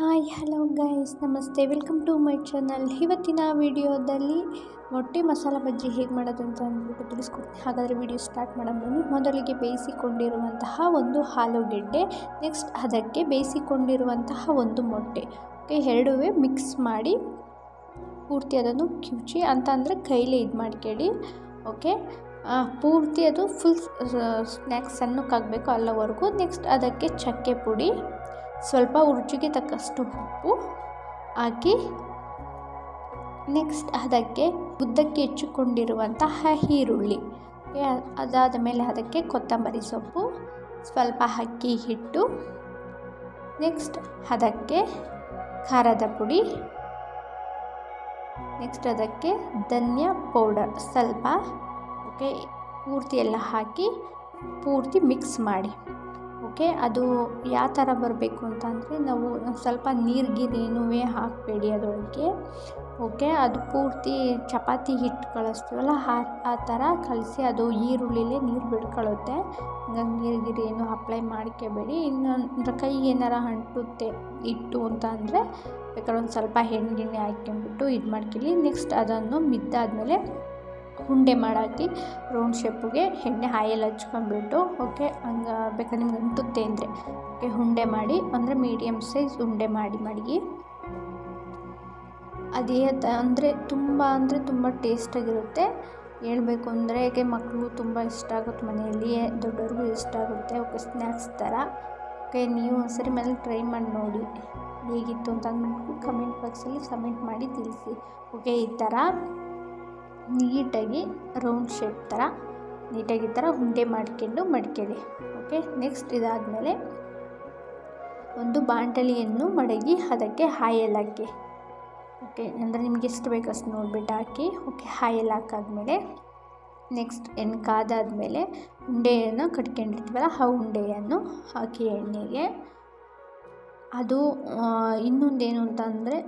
Hi, hello guys, ನಮಸ್ತೆ. Welcome to my channel. ಇವತ್ತಿನ ವಿಡಿಯೋದಲ್ಲಿ ಮೊಟ್ಟೆ ಮಸಾಲ ಬಜ್ಜಿ ಹೇಗೆ ಮಾಡೋದು ಅಂತ ಅಂದ್ಬಿಟ್ಟು ತಿಳಿಸ್ಕೊಡ್ತೀನಿ. ಹಾಗಾದರೆ ವಿಡಿಯೋ ಸ್ಟಾರ್ಟ್ ಮಾಡೋಣ ಬನ್ನಿ. ಮೊದಲಿಗೆ ಬೇಯಿಸಿಕೊಂಡಿರುವಂತಹ ಒಂದು ಆಲೂಗೆಡ್ಡೆ ನೆಕ್ಸ್ಟ್ ಅದಕ್ಕೆ ಬೇಯಿಸಿಕೊಂಡಿರುವಂತಹ ಒಂದು ಮೊಟ್ಟೆ. ಓಕೆ ಎರಡೂ ಮಿಕ್ಸ್ ಮಾಡಿ ಪೂರ್ತಿ ಅದನ್ನು ಕಿವುಚಿ ಅಂತ ಅಂದರೆ ಕೈಲೇ ಇದು ಮಾಡ್ಕೇಳಿ ಓಕೆ ಪೂರ್ತಿ ಅದು ಫುಲ್ ಸ್ನ್ಯಾಕ್ಸ್ ಸಣ್ಣಕ್ಕಾಗಬೇಕು ಅಲ್ಲವರೆಗೂ. ನೆಕ್ಸ್ಟ್ ಅದಕ್ಕೆ ಚಕ್ಕೆ ಪುಡಿ. ಸ್ವಲ್ಪ ರುಚಿಗೆ ತಕ್ಕಷ್ಟು ಉಪ್ಪು ಹಾಕಿ ನೆಕ್ಸ್ಟ್ ಅದಕ್ಕೆ ಉದ್ದಕ್ಕೆ ಹೆಚ್ಚಿಕೊಂಡಿರುವಂತಹ ಈರುಳ್ಳಿ. ಅದಾದ ಮೇಲೆ ಅದಕ್ಕೆ ಕೊತ್ತಂಬರಿ ಸೊಪ್ಪು ಸ್ವಲ್ಪ ಅಕ್ಕಿ ಹಿಟ್ಟು. ನೆಕ್ಸ್ಟ್ ಅದಕ್ಕೆ ಖಾರದ ಪುಡಿ. ನೆಕ್ಸ್ಟ್ ಅದಕ್ಕೆ ಧನ್ಯ ಪೌಡರ್ ಸ್ವಲ್ಪ ಓಕೆ ಪೂರ್ತಿ ಎಲ್ಲ ಹಾಕಿ ಪೂರ್ತಿ ಮಿಕ್ಸ್ ಮಾಡಿ. ಓಕೆ, ಅದು ಯಾವ ಥರ ಬರಬೇಕು ಅಂತಂದರೆ ನಾವು ಸ್ವಲ್ಪ ನೀರು ಗೀರು ಏನೂ ಹಾಕಬೇಡಿ ಅದರೊಳಗೆ, ಓಕೆ? ಅದು ಪೂರ್ತಿ ಚಪಾತಿ ಹಿಟ್ಟು ಕಳಿಸ್ತೀವಲ್ಲ, ಆ ಆ ಥರ ಕಲಸಿ ಅದು ಈರುಳ್ಳಿಲೇ ನೀರು ಬಿಡ್ಕೊಳುತ್ತೆ ಹಂಗಾಗಿ ನೀರು ಗಿರಿ ಅಪ್ಲೈ ಮಾಡ್ಕೋಬೇಡಿ. ಇನ್ನೊಂದು ಕೈಗೆ ಏನಾರ ಅಂಟುತ್ತೆ, ಇಟ್ಟು ಅಂತ ಅಂದರೆ ಬೇಕಾದ್ರೆ ಒಂದು ಸ್ವಲ್ಪ ಎಣ್ಣೆ ಗಿಣ್ಣೆ ಹಾಕ್ಕೊಂಬಿಟ್ಟು ಇದು ಮಾಡ್ಕೊಳ್ಳಿ ನೆಕ್ಸ್ಟ್ ಅದನ್ನು ಮಿದ್ದಾದಮೇಲೆ ಉಂಡೆ ಮಾಡಾಕಿ ರೌಂಡ್ ಶೇಪಿಗೆ ಎಣ್ಣೆ ಹಾಯಲ್ಲಿ ಹಚ್ಕೊಂಡ್ಬಿಟ್ಟು ಓಕೆ ಹಂಗೆ ಬೇಕಾದ್ರೆ ನಿಮ್ಗೆ ಅಂಟುತ್ತೆ ಅಂದರೆ ಓಕೆ ಉಂಡೆ ಮಾಡಿ, ಅಂದರೆ ಮೀಡಿಯಮ್ ಸೈಜ್ ಉಂಡೆ ಮಾಡಿ ಮಡಗಿ. ಅದೇ ಅಂದರೆ ತುಂಬ ಅಂದರೆ ತುಂಬ ಟೇಸ್ಟಾಗಿರುತ್ತೆ ಹೇಳಬೇಕು ಅಂದರೆ ಹೇಗೆ ಮಕ್ಕಳು ತುಂಬ ಇಷ್ಟ ಆಗುತ್ತೆ ಮನೆಯಲ್ಲಿ ದೊಡ್ಡವ್ರಿಗೂ ಇಷ್ಟ ಆಗುತ್ತೆ ಓಕೆ ಸ್ನ್ಯಾಕ್ಸ್ ಥರ. ಓಕೆ ನೀವು ಒಂದ್ಸರಿ ಮನೇಲಿ ಟ್ರೈ ಮಾಡಿ ನೋಡಿ, ಹೇಗಿತ್ತು ಅಂತ ಅಂದ್ಬಿಟ್ಟು ಕಮೆಂಟ್ ಬಾಕ್ಸಲ್ಲಿ ಕಮೆಂಟ್ ಮಾಡಿ ತಿಳಿಸಿ ಓಕೆ ಈ ಥರ. ನೀಟಾಗಿ ರೌಂಡ್ ಶೇಪ್ ಥರ, ನೀಟಾಗಿ ಥರ ಉಂಡೆ ಮಾಡ್ಕೊಂಡು ಮಡ್ಕೊಳ್ಳಿ ಓಕೆ ನೆಕ್ಸ್ಟ್ ಇದಾದಮೇಲೆ ಒಂದು ಬಾಂಡಲಿಯನ್ನು ಮಡಗಿ ಅದಕ್ಕೆ ಹಾಯಲ್ ಹಾಕಿ. ಓಕೆ ಅಂದರೆ ನಿಮ್ಗೆ ಎಷ್ಟು ಬೇಕು ಅಷ್ಟು ನೋಡಿಬಿಟ್ಟು ಹಾಕಿ ಓಕೆ ಹಾಯಲ್ ಹಾಕಾದ್ಮೇಲೆ ನೆಕ್ಸ್ಟ್ ಎಣ್ಣೆ ಕಾದಾದಮೇಲೆ ಉಂಡೆಯನ್ನು ಕಟ್ಕೊಂಡಿರ್ತೀವಲ್ಲ, ಆ ಉಂಡೆಯನ್ನು ಹಾಕಿ ಎಣ್ಣೆಗೆ. ಅದು ಇನ್ನೊಂದೇನು ಅಂತ ಅಂದರೆ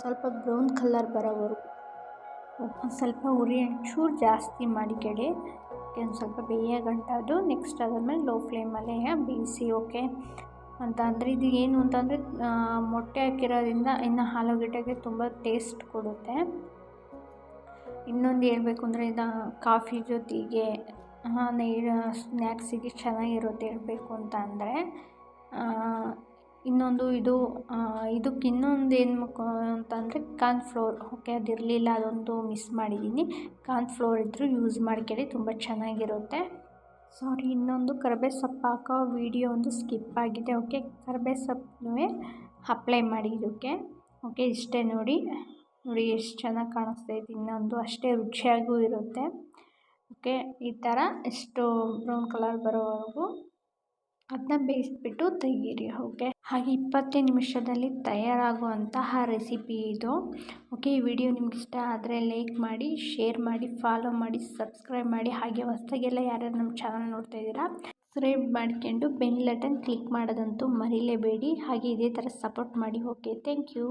ಸ್ವಲ್ಪ ಬ್ರೌನ್ ಕಲರ್ ಬರೋವರೆಗೂ ಸ್ವಲ್ಪ ಉರಿ ಒಂಚೂರು ಜಾಸ್ತಿ ಮಾಡಿ ಕೆಡೆ. ಒಂದು ಸ್ವಲ್ಪ ಬೇಯ ಗಂಟ ಅದು. ನೆಕ್ಸ್ಟ್ ಅದಾದ್ಮೇಲೆ ಲೋ ಫ್ಲೇಮಲ್ಲೇ ಬೇಯಿಸಿ ಓಕೆ ಅಂತ ಅಂದರೆ ಇದು ಏನು ಅಂತಂದರೆ ಮೊಟ್ಟೆ ಹಾಕಿರೋದ್ರಿಂದ ಇನ್ನು ಆಲೂಗಡ್ಡೆಗೆ ತುಂಬ ಟೇಸ್ಟ್ ಕೊಡುತ್ತೆ. ಇನ್ನೊಂದು ಹೇಳಬೇಕು ಅಂದರೆ ಇದು ಕಾಫಿ ಜೊತೆಗೆ ಸ್ನ್ಯಾಕ್ಸಿಗೆ ಚೆನ್ನಾಗಿರುತ್ತೆ ಹೇಳಬೇಕು ಅಂತ ಅಂದರೆ ಇನ್ನೊಂದು ಇದು ಇದಕ್ಕೆ ಇನ್ನೊಂದು ಏನು ಅಂತಂದರೆ ಕಾರ್ನ್ ಫ್ಲೋರ್ ಓಕೆ ಅದು ಇರಲಿಲ್ಲ, ಅದೊಂದು ಮಿಸ್ ಮಾಡಿದ್ದೀನಿ ಕಾರ್ನ್ ಫ್ಲೋರ್ ಇದ್ದರೂ ಯೂಸ್ ಮಾಡ್ಕೊಳ್ಳಿ, ತುಂಬ ಚೆನ್ನಾಗಿರುತ್ತೆ. ಸಾರಿ ಇನ್ನೊಂದು ಕರ್ಬೇವು ಸೊಪ್ಪು ಹಾಕೋ ವಿಡಿಯೋ ಒಂದು ಸ್ಕಿಪ್ ಆಗಿದೆ ಓಕೆ ಕರ್ಬೇವು ಸೊಪ್ಪನ್ನೇ ಅಪ್ಲೈ ಮಾಡಿ ಇದಕ್ಕೆ ಓಕೆ ಇಷ್ಟೇ ನೋಡಿ ನೋಡಿ ಎಷ್ಟು ಚೆನ್ನಾಗಿ ಕಾಣಿಸ್ತಾ ಇದೆ, ಇನ್ನೊಂದು ಅಷ್ಟೇ ರುಚಿಯಾಗೂ ಇರುತ್ತೆ ಓಕೆ ಈ ಥರ ಎಷ್ಟು ಬ್ರೌನ್ ಕಲರ್ ಬರೋವರೆಗೂ ಅದನ್ನ ಬೇಯಿಸ್ಬಿಟ್ಟು ತೆಗೀರಿ ಓಕೆ ಹಾಗೆ ಇಪ್ಪತ್ತೇ ನಿಮಿಷದಲ್ಲಿ ತಯಾರಾಗುವಂತಹ ರೆಸಿಪಿ ಇದು ಓಕೆ ಈ ವಿಡಿಯೋ ನಿಮ್ಗೆ ಇಷ್ಟ ಆದರೆ ಲೈಕ್ ಮಾಡಿ ಶೇರ್ ಮಾಡಿ ಫಾಲೋ ಮಾಡಿ ಸಬ್ಸ್ಕ್ರೈಬ್ ಮಾಡಿ, ಹಾಗೆ ಹೊಸ್ದಾಗೆಲ್ಲ ಯಾರ್ಯಾರು ನಮ್ಮ ಚಾನಲ್ ನೋಡ್ತಾ ಇದ್ದೀರಾ ಸಬ್ಸ್ಕ್ರೈಬ್ ಮಾಡ್ಕೊಂಡು ಬೆನ್ ಲಟನ್ ಕ್ಲಿಕ್ ಮಾಡೋದಂತೂ ಮರಿಲೇಬೇಡಿ. ಹಾಗೆ ಇದೇ ಥರ ಸಪೋರ್ಟ್ ಮಾಡಿ ಓಕೆ ಥ್ಯಾಂಕ್ ಯು